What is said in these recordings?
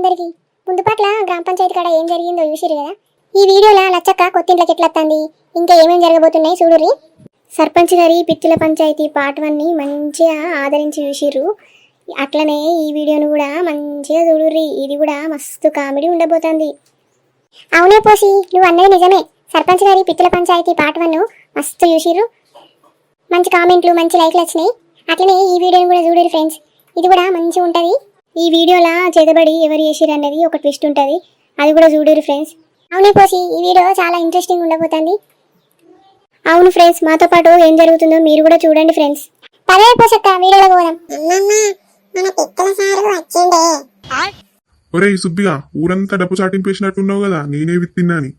అందరికీ. ముందు పట్ల గ్రామ పంచాయతీ కాడ ఏం జరిగిందో చూసిరు కదా? ఈ వీడియోలో లచ్చక్క కొత్తింట్లోకి ఎట్లా ఇంకా ఏమేమి జరగబోతున్నాయి చూడురి సర్పంచ్ గారి పిత్తుల పంచాయతీ పార్ట్ వన్ని మంచిగా ఆదరించి చూసిర్రు. అట్లనే ఈ వీడియోను కూడా మంచిగా చూడుర్రి. ఇది కూడా మస్తు కామెడీ ఉండబోతుంది. అవునే పోసి నువ్వు అన్నది నిజమే. సర్పంచ్ గారి పిత్తుల పంచాయతీ పార్ట్ వన్ మస్తు చూసిర్రు. మంచి కామెంట్లు మంచి లైక్లు వచ్చినాయి. అట్లనే ఈ వీడియోని కూడా చూడరు ఫ్రెండ్స్. ఇది కూడా మంచిగా ఉంటుంది. ఈ వీడియోలా చేతబడి ఎవరు చేసిరు అన్నది ఒక ట్విస్ట్ ఉంటుంది. అది కూడా చూడరు ఫ్రెండ్స్. అవునే పోసి ఈ వీడియో చాలా ఇంట్రెస్టింగ్ ఉండబోతుంది. అవును ఫ్రెండ్స్ మాతో పాటు ఏం జరుగుతుందో మీరు కూడా చూడండి ఫ్రెండ్స్. పదే పోసక్క వీడియోలో పోదాం. మన పిక్కల సారు వచ్చిండే. ఒరేయ్ సుబ్బిగా ఊరంతా డబ్బు చాటింపేసినట్టున్నావు కదా నేనే విత్తిన్నా అని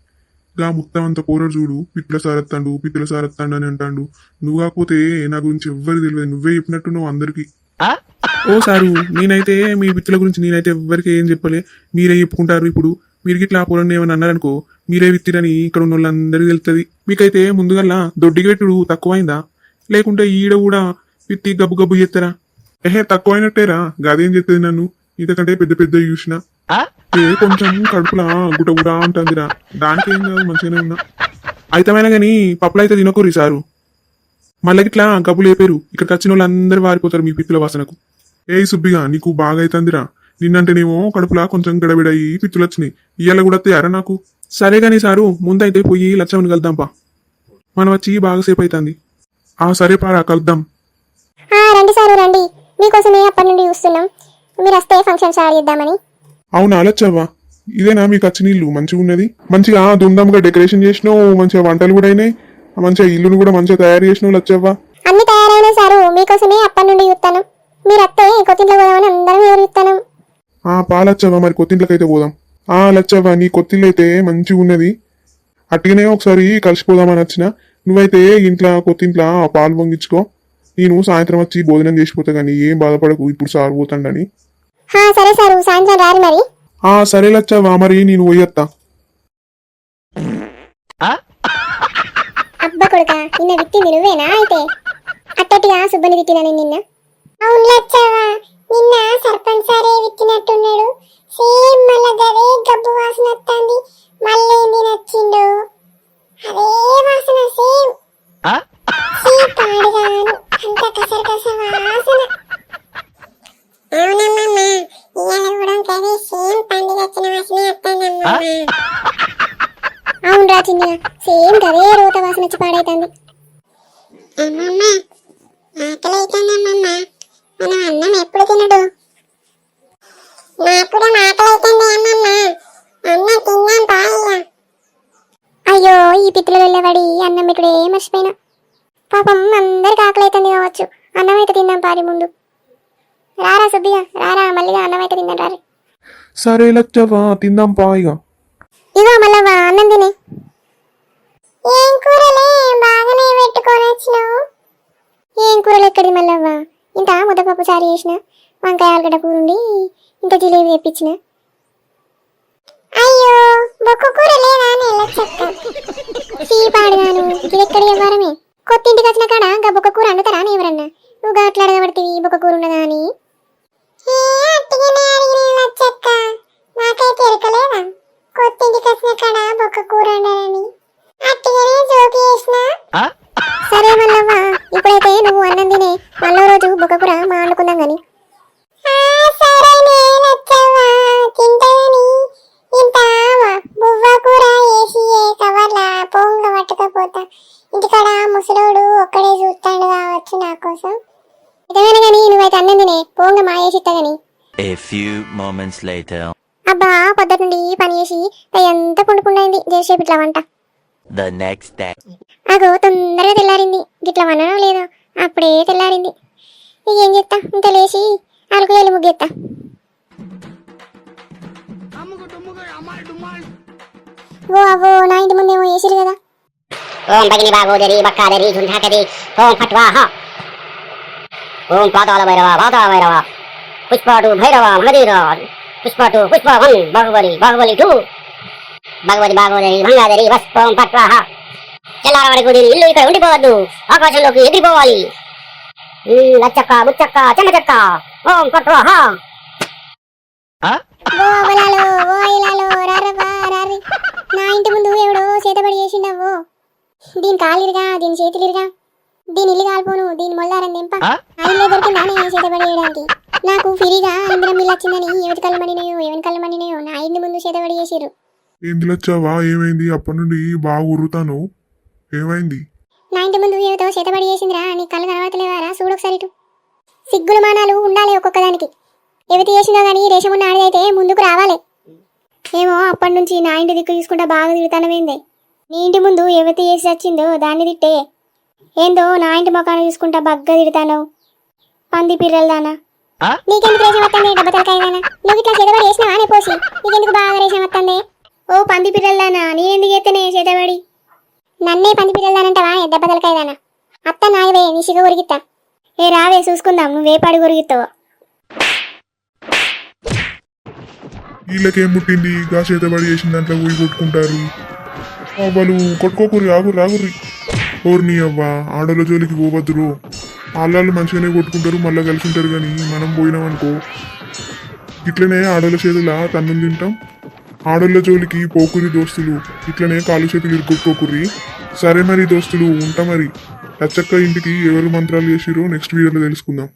గా మొత్తం అంత పోరడు చూడు పిట్ల సారత్తాండు పిత్తుల సారత్తాండు అని అంటాడు. నువ్వు కాకపోతే నా గురించి ఎవ్వరు తెలియదు నువ్వే చెప్పినట్టున్నావు అందరికి. ఓ సారు నేనైతే మీ పిత్తుల గురించి నేనైతే ఎవ్వరికి ఏం చెప్పలే. మీరే చెప్పుకుంటారు ఇప్పుడు. మీరు గిట్లా ఆ పొలం ఏమని అన్నారనుకో మీరే విత్తిరని ఇక్కడ ఉన్న వాళ్ళందరికీ తెలుస్తుంది మీకైతే ముందుగల్లా దొడ్డికి పెట్టుడు తక్కువైందా? లేకుంటే ఈడ కూడా విత్తి గబ్బు గబ్బు చేస్తారా ఏహే తక్కువైనట్టేరా. గదేం చెప్తుంది నన్ను? ఇంతకంటే పెద్ద పెద్ద చూసిన. ఏ కొంచెం కడుపులా గుట గుట అంటుందిరా. దానికి ఏం కాదు మంచిగానే ఉన్నా. అయితమైనా గాని పప్పులు అయితే తినకూరి సారు. మళ్ళీ ఇట్లా గబ్బులు లేపారు. ఇక్కడికి వచ్చిన వాళ్ళందరూ వారిపోతారు మీ పిత్తుల వాసనకు. ఏ సుబ్బిగా నీకు బాగా అవుతుందిరా నిన్నంటేనేమో కడుపులా కొంచెం గడబిడయి పిత్తులు వచ్చినాయి ఇయ్యాల కూడా తయారా నాకు. సరే గాని సారు ముందైతే పోయి లచ్చవని కలుద్దాంపా మనం వచ్చి బాగాసేపు అవుతుంది ఆ సరే పారా కలుద్దాం. రండి సారు రండి. మీకోసమే అప్పటి నుండి చూస్తున్నాం. మీరు వస్తే ఫంక్షన్ స్టార్ట్ చేద్దామని. అవునా లచ్చవ్వా? ఇదేనా మీకు వచ్చిన ఇల్లు మంచిగా ఉన్నది మంచిగా దుందమ్గా డెకరేషన్ చేసినావు మంచిగా వంటలు కూడా అయినాయి. మంచిగా ఇల్లును కూడా మంచిగా తయారు చేసినావు లచ్చవ్వా. అన్ని తయారైనాయి సారు. మీకోసమే అప్పటి నుండి చూస్తాను మీరు వస్తే కొత్తింట్లో పోదామని అందరం ఎవరు చూస్తాను ఆ పాలచ్చవ్వ మరి కొత్తింట్లకైతే పోదాం. ఆ లచ్చవ్వ నీ కొత్తిల్లు అయితే మంచిగా ఉన్నది. అట్టిగానే ఒకసారి కలిసిపోదామని వచ్చిన. నువ్వైతే ఇంట్లో కొత్తింట్లో ఆ పాలు పొంగించుకో. నేను సాయంత్రం వచ్చి భోజనం చేసిపోతా కానీ ఏం బాధపడకు ఇప్పుడు సార్ పోతాడని. సరే సారు సాయంత్రం రారు మరి. ఆ సరే లచ్చవ్వ మరి నేను పోయొత్తా. అబ్బా కొడుక నిన్న విత్తింది నువ్వేనా అయితే? అట్టటిగా సుబ్బని తిట్టినా నేను నిన్న? అవును లచ్చావా నిన్న సర్పంచ్ సారే విత్తినట్టున్నాడు సేమ్ మళ్ళా గదే గబ్బు వాసన వస్తుంది మళ్ళీ ఏంది నచ్చిండు అదే వాసన సేమ్. సీ పాడుగాను. అంత కసర కస వాసన. అవునమ్మా ఇవాళ కూడా గదే సేమ్ పండుగ వచ్చిన వాసనే వస్తుందమ్మా అవును రా చిన్న. సేమ్ గదే రోత వాసన వచ్చి పాడైతుంది. అమ్మమ్మ ఆకలి అవుతుందమ్మమ్మ మనం అన్నం ఎప్పుడు తినడు? నాకు కూడా అవుతుంది అమ్మమ్మ అన్నం తిన్నాం బాగా అయ్యో ఈ పిత్తుల వెళ్ళబడి అన్నం ఇక్కడే మర్చిపోయినా. పాపం అందరికి ఆకలి అవుతుంది కావచ్చు. అన్నం అయితే తిందాం పారి ముందు. రారా సుబ్బిగా రారా మళ్ళీగా అన్నం అయితే తిందాం రారి. సరే లచ్చవ్వ తిందాం పాయిగా ఇగో. మళ్ళవ్వ అన్నం తినే. ఏం కూరలే బాగానే పెట్టుకొని వచ్చినావు. ఏం కూరలు ఎక్కడి మళ్ళవ్వ ఇంత ముద్దపప్పు చారు చేసిన వంకాయ ఆలుగడ్డ కూర ఉండి ఇంత జిలేబీ తెప్పించిన. అయ్యో బొక్క కూర లేదా లచ్చక్క సీ ఇది ఎక్కడి వ్యవహారమే? కొత్తింటికి వచ్చిన కాడ ఇంకా బొక్క కూర అండుతారా అని ఎవరన్నా? నువ్వు అట్లా అడగబడితే బొక్క కూర ఉన్నదా అని నాకైతే ఎరకలేదా కొత్తింటికి వచ్చిన కాడ బొక్క కూర వండాలని అట్టిగానే జోకి చేసిన సరే మల్లవ్వ ఇప్పుడైతే నువ్వు అన్నం తినే మళ్ళీ రోజు బొక్క కూర మా వండుకుందాం గాని ఇంటికాడ ముసలోడు ఒక్కడే చూస్తాడు కావచ్చు నా కోసం. ఇదమైన గాని నువ్వైతే అన్నం తినే పోంగ మాయేసిస్తా గాని. A few moments later. అబ్బా పొద్దుట నుండి పని చేసి ఎంత పుండుకుండైంది జేసేపు ఇట్లా వంట. The next day. అగో తొందరగా తెల్లారింది. గిట్ల వననో లేదో. అప్పుడే తెల్లారింది. ఇక ఏం చేస్తా? ఇంత లేచి అరకు ఎల్లు ముగ్గేస్తా ఓ అవో నా ఇంటి ముందేమో వేసిరు కదా. ఓం భగిని భాగోదరి బక్కాదరి ఝుంఝాకరి ఓం ఫట్వాహ ఓం పాతాల భైరవ పాతాల భైరవ. పుష్పాటు భైరవ మహదీర పుష్పాటు పుష్ప వన్ బాహుబలి బాహుబలి టూ. భగవతి భాగవదరి భంగాదరి వస్ ఓం ఫట్వాహ తెల్లార వరకు నేను ఇల్లు ఇక్కడ ఉండిపోవద్దు. ఆకాశంలోకి ఎగిరిపోవాలి. లచ్చక్క ముచ్చక్క ఓం హా. నా ఇంటి ముందు ఎవడో చేతబడి చేసిండవో దీని కాలిరుగా దీని చేతులిరుగా. దీని ఇల్లు కాలిపోను దీని మొల్లారని దింప ఆయన చేతబడి చేయడానికి? నాకు ఫ్రీగా ఇంద్రం ఇల్లు వచ్చిందని ఎవరి కళ్ళు మండినాయో ఎవరి కళ్ళు మండినాయో నా ఇంటి ముందు చేతబడి చేసిరు ఏంది వచ్చావా ఏమైంది? అప్పటి నుండి బాగా ఉరుతాను ఏమైంది? నా ఇంటి ముందు ఏదో చేతబడి చేసిందిరా నీ కళ్ళు కనబడతలేవారా చూడొకసారి ఇటు. సిగ్గులు మానాలు ఉండాలి ఒక్కొక్కదానికి. ఎవతి చేసిందో కానీ రేషం ఉన్న ఆడిదైతే ముందుకు రావాలి. ఏమో అప్పటి నుంచి నా ఇంటి దిక్కు చూసుకుంటా బాగా తిడతానమేందే. నీ ఇంటి ముందు ఎవతి చేసి వచ్చిందో దాన్ని తిట్టే. ఏందో నా ఇంటి మొఖాన్ని చూసుకుంటా బగ్గా తిడతాను. పంది పిర్రలదానా నీకెందుకు రేషం వస్తుంది డబ్బ తలకాయదానా నువ్వు ఇట్లా చేతబడి చేసినావా? నే పోసి. నీకెందుకు బాగా రేషం వస్తుంది ఓ పంది పిర్రలదానా నీ ఎందుకు చేస్తేనే చేతబడి? నన్నే పంది పిల్లలదానంటవా దెబ్బ తలకాయదానా? అత్త నాయవే నీ సిగ ఉరిగిత్తా ఏ రావే చూసుకుందాం నువ్వే పాడు కొరిగిస్తావో వీళ్ళకేం పుట్టింది? గా చేతబడి చేసిన దాంట్లో పోయి కొట్టుకుంటారు. వాళ్ళు కొట్టుకోకూరి ఆగుర్రి రాగురి ఓర్ని అవ్వ ఆడోళ్ళ జోలికి పోవద్దురు. ఆళ్ళు మంచిగానే కొట్టుకుంటారు మళ్ళీ కలిసి ఉంటారు కానీ మనం పోయినామనుకో. ఇట్లనే ఆడోళ్ళ చేతుల తన్నులు తింటాం. ఆడోళ్ళ జోలికి పోకురి దోస్తులు. ఇట్లనే కాలు చేతులు సరే మరి దోస్తులు ఉంటా మరి. లచ్చక్క ఇంటికి ఎవరు మంత్రాలు చేసిరో నెక్స్ట్ వీడియోలో తెలుసుకుందాం.